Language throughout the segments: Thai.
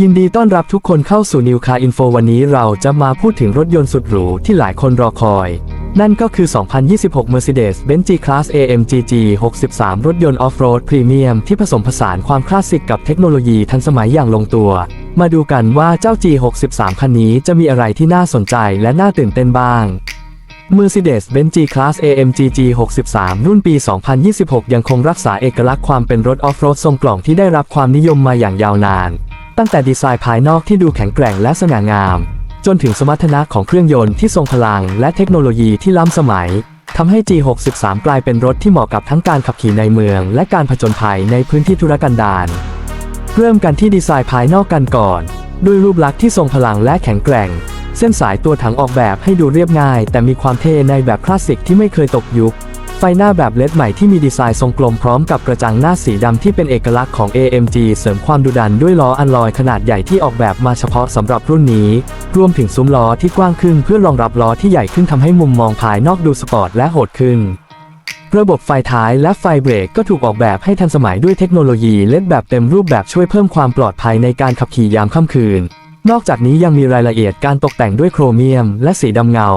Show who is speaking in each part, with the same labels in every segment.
Speaker 1: ยินดีต้อนรับทุกคนเข้าสู่ New Car Info วันนี้เราจะมาพูดถึงรถยนต์สุดหรูที่หลายคนรอคอย นั่นก็คือ 2026 Mercedes-Benz G-Class AMG G63 รถยนต์ออฟโรดพรีเมียมที่ผสมผสานความคลาสสิกกับเทคโนโลยีทันสมัยอย่างลงตัว มาดูกันว่าเจ้า G63 คันนี้จะมีอะไรที่น่าสนใจและน่าตื่นเต้นบ้าง Mercedes-Benz G-Class AMG G63 รุ่นปี 2026 ยังคงรักษาเอกลักษณ์ความเป็นรถออฟโรดทรงกล่องที่ได้รับความนิยมมาอย่างยาวนาน ตั้งแต่ดีไซน์ภายนอกที่ดูแข็งแกร่งและสง่างาม จนถึงสมรรถนะของเครื่องยนต์ที่ทรงพลังและเทคโนโลยีที่ล้ำสมัยทำให้ G63 กลายเป็นรถที่เหมาะกับทั้งการขับขี่ในเมือง และการผจญภัยในพื้นที่ธุรกันดารเริ่มกันที่ดีไซน์ภายนอกกันก่อน ด้วยรูปลักษณ์ที่ทรงพลังและแข็งแกร่ง เส้นสายตัวถังออกแบบให้ดูเรียบง่าย แต่มีความเท่ในแบบคลาสสิกที่ไม่เคยตกยุค ไฟหน้าแบบเลดใหม่ที่มีดีไซน์ทรงกลมพร้อมกับกระจังหน้าสีดำที่เป็นเอกลักษณ์ของ AMG เสริมความดุดันด้วยล้ออัลลอยขนาดใหญ่ที่ออกแบบมาเฉพาะสำหรับรุ่นนี้ รวมถึงซุ้มล้อที่กว้างขึ้นเพื่อรองรับล้อที่ใหญ่ขึ้นทำให้มุมมองภายนอกดูสปอร์ตและโหดขึ้น ระบบไฟท้ายและไฟเบรกก็ถูกออกแบบให้ทันสมัยด้วยเทคโนโลยีเลดแบบเต็มรูปแบบช่วยเพิ่มความปลอดภัยในการขับขี่ยามค่ำคืน นอกจากนี้ยังมีรายละเอียดการตกแต่งด้วยโครเมียม และสีดำเงา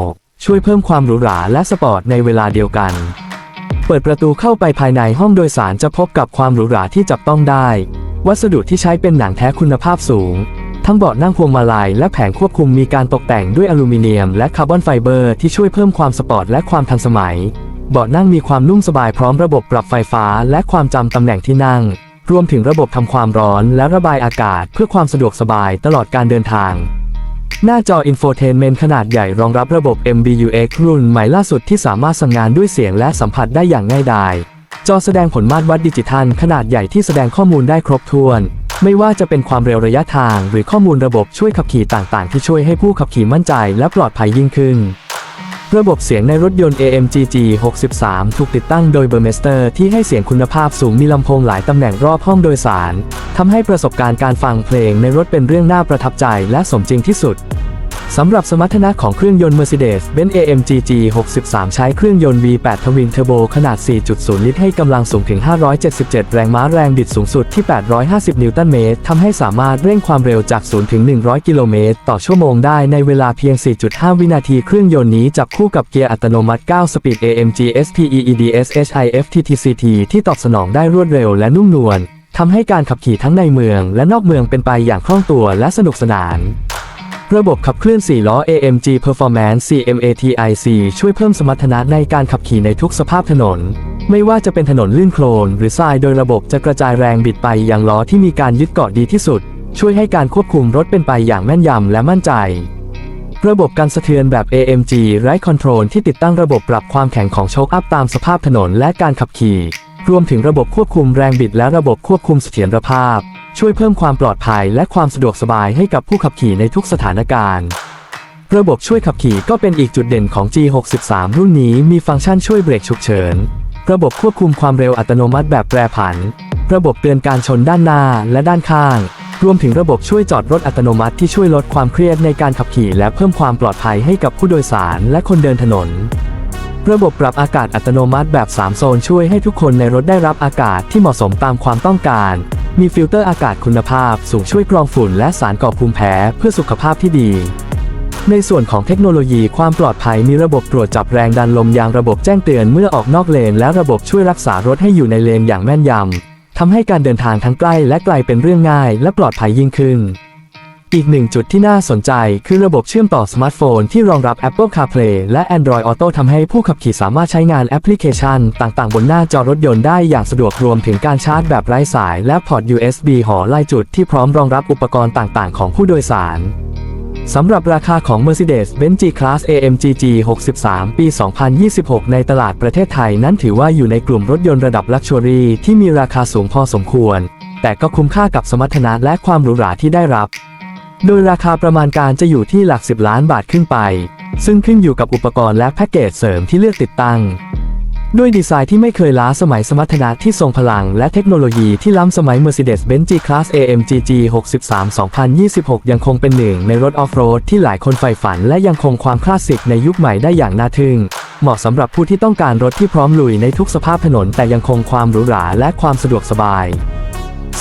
Speaker 1: ช่วยเพิ่มความหรูหราและสปอร์ตในเวลาเดียวกัน เปิดประตูเข้าไปภายในห้องโดยสารจะพบกับความหรูหราที่จับต้องได้ วัสดุที่ใช้เป็นหนังแท้คุณภาพสูง ทั้งเบาะนั่งพวงมาลัยและแผงควบคุมมีการตกแต่งด้วยอลูมิเนียมและคาร์บอนไฟเบอร์ที่ช่วยเพิ่มความสปอร์ตและความทันสมัย เบาะนั่งมีความนุ่มสบายพร้อมระบบปรับไฟฟ้าและความจำตำแหน่งที่นั่ง รวมถึงระบบทำความร้อนและระบายอากาศเพื่อความสะดวกสบายตลอดการเดินทาง หน้าจออินโฟเทนเมนต์ขนาดใหญ่รองรับระบบ MBUX รุ่นใหม่ล่าสุดที่สามารถสั่งงานด้วยเสียงและสัมผัสได้อย่างง่ายดายจอแสดงผลมาตรวัดดิจิทัล ขนาดใหญ่ที่แสดงข้อมูลได้ครบถ้วน ไม่ว่าจะเป็นความเร็วระยะทาง หรือข้อมูลระบบช่วยขับขี่ต่างๆ ที่ช่วยให้ผู้ขับขี่มั่นใจและปลอดภัยยิ่งขึ้น ระบบเสียงในรถยนต์ AMG G63 ถูกติดตั้งโดยเบอร์เมสเตอร์ที่ให้เสียงคุณภาพสูงมีลำโพงหลายตำแหน่งรอบห้องโดยสาร ทำให้ประสบการณ์การฟังเพลงในรถเป็นเรื่องน่าประทับใจและสมจริงที่สุด สำหรับสมรรถนะของเครื่องยนต์ Mercedes-Benz AMG G63 ใช้เครื่องยนต์ V8 ทวินเทอร์โบขนาด 4.0 ลิตรให้กำลังสูงถึง 577 แรงม้าแรงบิดสูงสุดที่ 850 นิวตันเมตรทำให้สามารถเร่งความเร็วจาก 0 ถึง 100 กิโลเมตร ต่อชั่วโมงได้ในเวลาเพียง 4.5 วินาที เครื่องยนต์นี้จับคู่กับเกียร์อัตโนมัติ 9 สปีด AMG SPEEDS HIFTTCT ที่ตอบสนองได้รวดเร็วและนุ่มนวลทำให้การขับขี่ทั้งในเมืองและนอกเมืองเป็นไปอย่างคล่องตัวและสนุกสนาน ระบบขับเคลื่อน 4 ล้อ AMG Performance CMATIC ช่วยเพิ่มสมรรถนะในการขับขี่ในทุกสภาพถนน ไม่ว่าจะเป็นถนนลื่นโคลน หรือทรายโดยระบบจะกระจายแรงบิดไปยังล้อที่มีการยึดเกาะดีที่สุด ช่วยให้การควบคุมรถเป็นไปอย่างแม่นยำและมั่นใจ ระบบการสะเทือนแบบ AMG Ride Control ที่ติดตั้งระบบปรับความแข็งของโชคอัพตามสภาพถนนและการขับขี่ รวมถึงระบบควบคุมแรงบิดและระบบควบคุมเสถียรภาพ ช่วยเพิ่มความปลอดภัยและความสะดวกสบายให้กับผู้ขับขี่ในทุกสถานการณ์ ระบบช่วยขับขี่ก็เป็นอีกจุดเด่นของ G63 รุ่นนี้มีฟังก์ชันช่วยเบรกฉุกเฉิน ระบบควบคุมความเร็วอัตโนมัติแบบแปรผัน ระบบเตือนการชนด้านหน้าและด้านข้าง รวมถึงระบบช่วยจอดรถอัตโนมัติที่ช่วยลดความเครียดในการขับขี่และเพิ่มความปลอดภัยให้กับผู้โดยสารและคนเดินถนนระบบปรับอากาศอัตโนมัติแบบ 3 โซนช่วยให้ทุกคนในรถได้รับอากาศที่เหมาะสมตามความต้องการ มีฟิลเตอร์อากาศคุณภาพสูงช่วยกรองฝุ่นและสารก่อภูมิแพ้เพื่อสุขภาพที่ดี ในส่วนของเทคโนโลยีความปลอดภัยมีระบบตรวจจับแรงดันลมยางระบบแจ้งเตือนเมื่อออกนอกเลน และระบบช่วยรักษารถให้อยู่ในเลนอย่างแม่นยำทำให้การเดินทางทั้งใกล้และไกลเป็นเรื่องง่ายและปลอดภัยยิ่งขึ้น อีกหนึ่งจุดที่น่าสนใจคือระบบเชื่อมต่อสมาร์ทโฟนที่รองรับ Apple CarPlay และ Android Auto ทำให้ผู้ขับขี่สามารถใช้งานแอปพลิเคชัน ต่างๆ บนหน้าจอรถยนต์ได้อย่างสะดวกรวมถึงการชาร์จแบบไร้สายและพอร์ต USB หอไลายจุดที่พร้อมรองรับอุปกรณ์ต่างๆ ของผู้โดยสารสำหรับราคาของ Mercedes-Benz G-Class AMG G63 ปี 2026 ในตลาดประเทศไทยนั้นถือว่าอยู่ในกลุ่มรถยนต์ระดับลักชัวรี่ที่มีราคาสูงพอสมควร แต่ก็คุ้มค่ากับสมรรถนะและความหรูหราที่ได้รับ โดยราคาประมาณการจะอยู่ที่หลัก 10 ล้านบาทขึ้นไป ซึ่งขึ้นอยู่กับอุปกรณ์และแพ็กเกจเสริมที่เลือกติดตั้ง ด้วยดีไซน์ที่ไม่เคยล้าสมัยสมรรถนะที่ทรงพลังและเทคโนโลยีที่ล้ำสมัย Mercedes-Benz G-Class AMG G63 2026 ยังคงเป็นหนึ่งในรถออฟโรดที่หลายคนใฝ่ฝัน และยังคงความคลาสสิกในยุคใหม่ได้อย่างน่าทึ่ง เหมาะสำหรับผู้ที่ต้องการรถที่พร้อมลุยในทุกสภาพถนน แต่ยังคงความหรูหราและความสะดวกสบาย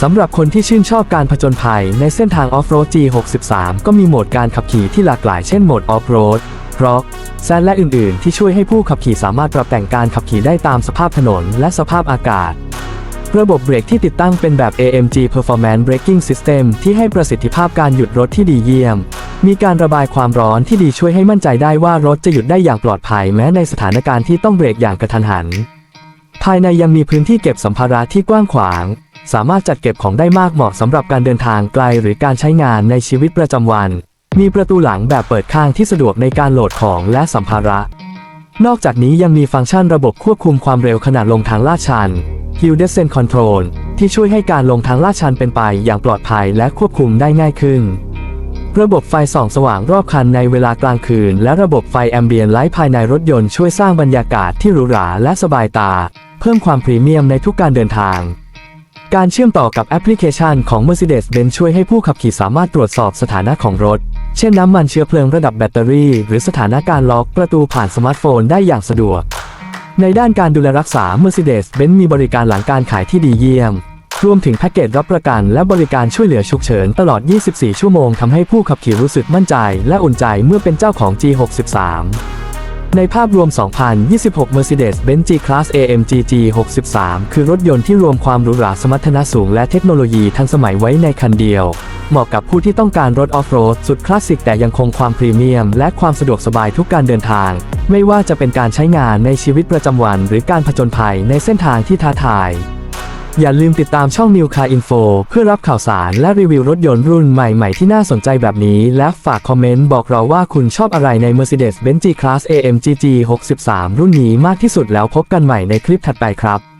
Speaker 1: สำหรับคนที่ชื่นชอบการผจญภัยในเส้นทางออฟโรด G63 ก็มีโหมดการขับขี่ที่หลากหลายเช่นโหมดออฟโรดร็อกแซนและอื่นๆ ที่ช่วยให้ผู้ขับขี่สามารถปรับแต่งการขับขี่ได้ตามสภาพถนนและสภาพอากาศ ระบบเบรกที่ติดตั้งเป็นแบบ AMG Performance Braking System ที่ให้ประสิทธิภาพการหยุดรถที่ดีเยี่ยม มีการระบายความร้อนที่ดีช่วยให้มั่นใจได้ว่ารถจะหยุดได้อย่างปลอดภัยแม้ในสถานการณ์ที่ต้องเบรกอย่างกระทันหัน ภายในยังมีพื้นที่เก็บสัมภาระที่กว้างขวาง สามารถจัดเก็บของได้มากเหมาะสำหรับการเดินทางไกลหรือการใช้งานในชีวิตประจำวัน มีประตูหลังแบบเปิดข้างที่สะดวกในการโหลดของและสัมภาระ นอกจากนี้ยังมีฟังก์ชันระบบควบคุมความเร็วขณะลงทางลาดชัน Hill Descent Control ที่ช่วยให้การลงทางลาดชันเป็นไปอย่างปลอดภัยและควบคุมได้ง่ายขึ้น ระบบไฟส่องสว่างรอบคันในเวลากลางคืน และระบบไฟแอมเบียนไลท์ภายในรถยนต์ช่วยสร้างบรรยากาศที่หรูหราและสบายตา เพิ่มความพรีเมียมในทุกการเดินทาง การเชื่อมต่อกับแอปพลิเคชันของ Mercedes-Benz ช่วยให้ผู้ขับขี่สามารถตรวจสอบสถานะของรถ เช่นน้ำมันเชื้อเพลิงระดับแบตเตอรี่ หรือสถานะการล็อกประตูผ่านสมาร์ทโฟนได้อย่างสะดวก ในด้านการดูแลรักษา Mercedes-Benz มีบริการหลังการขายที่ดีเยี่ยม รวมถึงแพ็กเกจรับประกันและบริการช่วยเหลือฉุกเฉินตลอด 24 ชั่วโมงทำให้ผู้ขับขี่รู้สึกมั่นใจ และอุ่นใจเมื่อเป็นเจ้าของ G63 ในภาพรวม 2026 Mercedes-Benz G-Class AMG G63 คือรถยนต์ที่รวมความหรูหราสมรรถนะสูงและเทคโนโลยีทันสมัยไว้ในคันเดียว เหมาะกับผู้ที่ต้องการรถออฟโรดสุดคลาสสิกแต่ยังคงความพรีเมียม และความสะดวกสบายทุกการเดินทาง ไม่ว่าจะเป็นการใช้งานในชีวิตประจำวัน หรือการผจญภัยในเส้นทางที่ท้าทาย อย่าลืมติดตามช่อง New Car Info เพื่อรับข่าวสารและรีวิวรถยนต์รุ่นใหม่ ๆ ที่น่าสนใจแบบนี้ และฝากคอมเมนต์บอกเราว่าคุณชอบอะไรใน Mercedes-Benz G-Class AMG G63 รุ่นนี้มากที่สุดแล้วพบกันใหม่ในคลิปถัดไปครับ